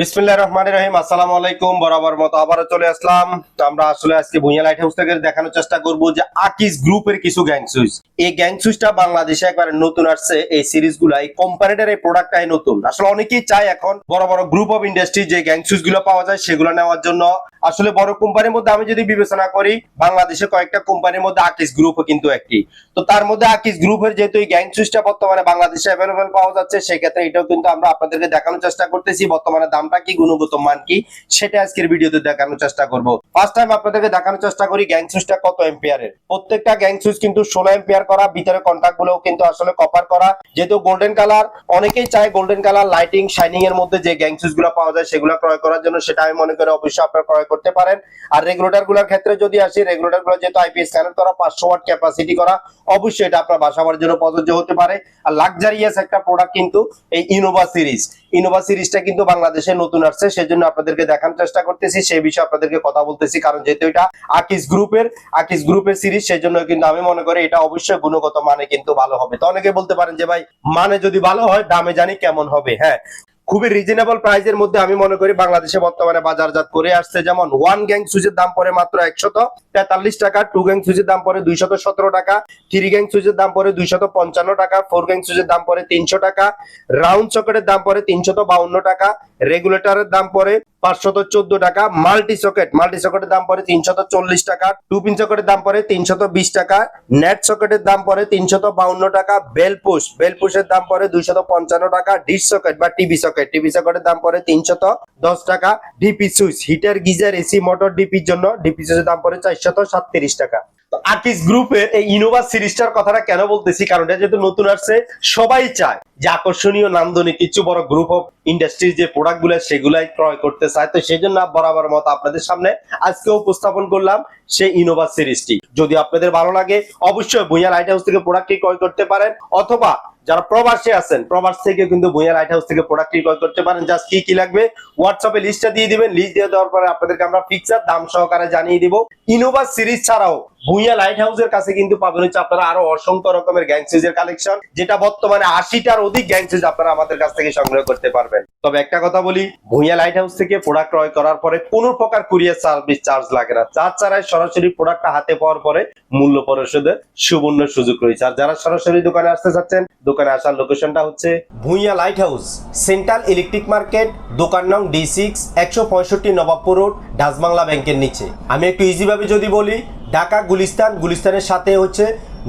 বিসমিল্লাহির রহমানির রহিম, আসসালামু আলাইকুম, বরাবর মতো আবারও চলে আসলাম। তো আমরা আসলে আজকে ভুঁইয়া লাইট হাউস থেকে দেখানোর চেষ্টা করব যে আকিস গ্রুপের কিছু গ্যাং সুইচ এই গ্যাং সুইচটা বাংলাদেশে একবার নতুন আসছে, এই সিরিজগুলা এই কোম্পানিটার এই প্রোডাক্টটাই নতুন। আসলে অনেকেই চায় এখন বড় বড় গ্রুপ অফ ইন্ডাস্ট্রি যে গ্যাং সুইচগুলো পাওয়া যায়, সেগুলো নেওয়ার জন্য। আসলে বড় কোম্পানির মধ্যে আমি যদি বিবেচনা করি বাংলাদেশে কয়েকটা কোম্পানির মধ্যে আকিস গ্রুপও কিন্তু একটি। তো তার মধ্যে আকিস গ্রুপের যেহেতু এই গ্যাং সুইচটা বর্তমানে বাংলাদেশে অ্যাভেলেবেল পাওয়া যাচ্ছে, সেক্ষেত্রে এটাও কিন্তু আমরা আপনাদেরকে দেখানোর চেষ্টা করতেছি, বর্তমানে দামটা কি, গুণগত মান কি, সেটা আজকের ভিডিওতে দেখানোর চেষ্টা করব। ফার্স্ট টাইম আপনাদেরকে দেখানোর চেষ্টা করি গ্যাং সুইচটা কত এম্পিয়ারের প্রত্যেকটা গ্যাং সুইচ কিন্তু ষোলো এম্পিয়ার করা, ভিতরে কন্টাক্টগুলো কিন্তু আসলে কপার করা। যেহেতু গোল্ডেন কালার অনেকেই চায় গোল্ডেন কালার লাইটিং শাইনিং এর মধ্যে যে গ্যাং সুইচগুলো পাওয়া যায়, সেগুলো ক্রয় করার জন্য, সেটা আমি মনে করি অবশ্যই আপনারা ক্রয় করতে পারেন। আর রেগুলেটরগুলোর ক্ষেত্রে যদি আসি রেগুলেটরগুলো যেহেতু আইপিএস কানেক্ট করা পাঁচশো ওয়াট ক্যাপাসিটি করা, অবশ্যই এটা আপনার বাসাবার জন্য প্রযোজ্য হতে পারে। আর লাক্সারিয়াস একটা প্রোডাক্ট কিন্তু এই ইনোভা সিরিজ ইনোভা সিরিজটা কিন্তু বাংলাদেশে নতুন আসছে, সেজন্য আপনাদেরকে দেখানোর চেষ্টা করতেছি। সেই বিষয়ে আপনাদেরকে কথা বলতেছি, কারণ যেহেতু এটা আকিস গ্রুপের আকিস গ্রুপের সিরিজ সেজন্য কিন্তু আমি মনে করি এটা অবশ্যই গুণগত মানে কিন্তু ভালো হবে। তো অনেকে বলতে পারেন যে, ভাই মানে যদি ভালো হয়, দামে জানি কেমন হবে? হ্যাঁ। খুবই রিজনেবল প্রাইসের মধ্যে আমি মনে করি বাংলাদেশে বর্তমানে বাজারজাত করে আসছে যেমন ওয়ান গ্যাং সুইচের দাম পড়ে মাত্র একশত তেতাল্লিশ টাকা টু গ্যাং সুইচের দাম পড়ে দুইশত সতেরো টাকা থ্রি গ্যাং সুইচের দাম পড়ে দুইশত পঞ্চান্ন টাকা ফোর গ্যাং সুইচের দাম পড়ে তিনশো টাকা রাউন্ড সকেটের দাম পড়ে তিনশত বাউন্ন টাকা রেগুলেটরের দাম পড়ে পাঁচশত চোদ্দ টাকা মাল্টি সকেট মাল্টি সকেটের দাম পড়ে তিনশত চল্লিশ টাকা টু পিন সকেটের দাম পড়ে তিনশত বিশ টাকা নেট সকেটের দাম পড়ে তিনশত বাউন্ন টাকা বেল পুশ বেল দাম পড়ে দুইশত পঞ্চান্ন টাকা ডিশ সকেট বা টিভি সকেট টিভি সকেটের দাম পড়ে তিনশত দশ টাকা। DP switch, heater, geyser, AC, motor, ডিপির জন্য ডিপি সুইচের দাম সাতত্রিশ টাকা। আকিস গ্রুপের এই ইনোভা সিরিজটার কথাটা কেন বলতেছি? কারণ এটা যেহেতু নতুন আসছে, সবাই চায় যে আকর্ষণীয়, নান্দনিক, কিছু বড় গ্রুপ অফ ইন্ডাস্ট্রির যে প্রোডাক্টগুলো সেগুলাই ক্রয় করতে চায়। তো সেই জন্য বরাবর মতো আপনাদের সামনে আজকে উপস্থাপন করলাম সেই ইনোভা সিরিজটি। যদি আপনাদের ভালো লাগে, অবশ্যই ভুইয়া লাইট হাউস থেকে প্রোডাক্টটি ক্রয় করতে পারেন, অথবা যারা প্রবাসে আছেন, প্রবাস থেকে কিন্তু ভুইয়া লাইট হাউস থেকে প্রোডাক্টটি ক্রয় করতে পারেন। জাস্ট কি কি লাগবে? হোয়াটসঅ্যাপে লিস্টটা দিয়ে দিবেন। লিস্ট দিয়ে দেওয়ার পরে আপনাদেরকে আমরা ফিক্সার দাম সহকারে জানিয়ে দিব। ইনোভা সিরিজ ছাড়াও ভুইয়া লাইট হাউসের কাছে কিন্তু পাবেন হচ্ছে আপনারা আরও অসংখ্য রকমের গ্যাং সিরিজের কালেকশন যেটা বর্তমানে আশিটার অধিক গ্যাং আপনারা আমাদের কাছ থেকে সংগ্রহ করতে পারবেন। তবে একটা কথা বলি ভুইয়া লাইট হাউস থেকে প্রোডাক্ট ক্রয় করার পরে কোনো প্রকার কুরিয়ার সার্ভিস চার্জ লাগে না। চার্জ ছাড়াই সরাসরি প্রোডাক্টটা হাতে পাওয়ার পরে মূল্য পরিশোধের সুবর্ণ সুযোগ রয়েছে। আর যারা সরাসরি দোকানে আসতে চাচ্ছেন দোকানে আসার লোকেশনটা হচ্ছে Bhuiyan light house central electric market দোকান নং ডি সিক্স একশো পঁয়ষট্টি নবাবপুর রোড ডাসবাংলা ব্যাংকের নিচে। আমি একটু ইজিভাবে যদি বলি, ঢাকা, গুলিস্তান, গুলিস্তানের সাথে হচ্ছে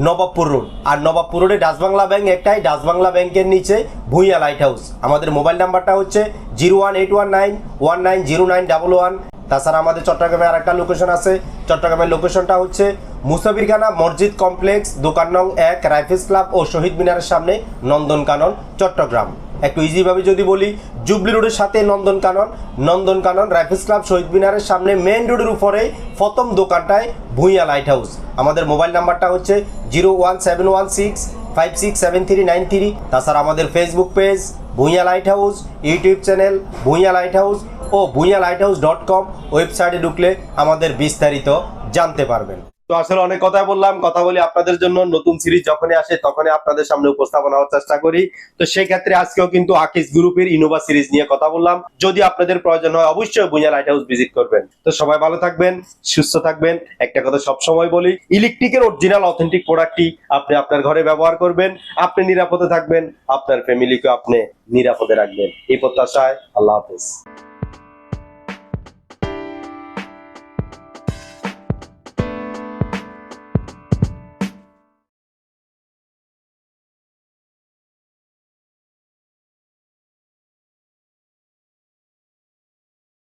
নবাবপুর রোড। আর নবাবপুর রোডে ডাসবাংলা ব্যাংক একটাই ডাসবাংলা ব্যাংকের নিচে ভুইয়া লাইট হাউস আমাদের মোবাইল নাম্বারটা হচ্ছে zero one eight one nine one nine zero nine double one. তাছাড়া আমাদের চট্টগ্রামে আর একটা লোকেশন আছে। চট্টগ্রামের লোকেশনটা হচ্ছে মুসাফিরখানা মসজিদ কমপ্লেক্স, দোকান নং এক, রাইফেলস ক্লাব ও শহীদ মিনারের সামনে নন্দনকানন, চট্টগ্রাম। একটু ইজি ভাবে যদি বলি, জুবলি রোডের সাথে নন্দনকানন নন্দনকানন, রাইফেলস ক্লাব, শহীদ মিনারের সামনে মেন রোডের উপরে প্রথম দোকানটায় ভুঁইয়া লাইট হাউস আমাদের মোবাইল নাম্বারটা হচ্ছে zero one seven one six five six seven three nine three তাছাড়া আমাদের Facebook page Bhuiyan light house YouTube channel Bhuiyan light house ও Bhuiyan light house dot com ওয়েবসাইটে ঢুকলে আমাদের বিস্তারিত জানতে পারবেন। তো আসলে অনেক কথা বললাম, কথা বলি আপনাদের জন্য। নতুন সিরিজ যখনই আসে তখনই আপনাদের সামনে উপস্থাপন হওয়ার চেষ্টা করি। তো সেই ক্ষেত্রে আজকেও কিন্তু আকিস গ্রুপের ইনোভা সিরিজ নিয়ে কথা বললাম। যদি আপনাদের প্রয়োজন হয় অবশ্যই বুঝা লাইট হাউস ভিজিট করবেন। তো সবাই ভালো থাকবেন, সুস্থ থাকবেন। একটা কথা সব সময় বলি ইলেকট্রিকের অরিজিনাল অথেন্টিক প্রোডাক্টটি আপনি আপনার ঘরে ব্যবহার করবেন। আপনি নিরাপদে থাকবেন, আপনার ফ্যামিলিকে আপনি নিরাপদে রাখবেন। এই প্রত্যাশায় আল্লাহ হাফেজ।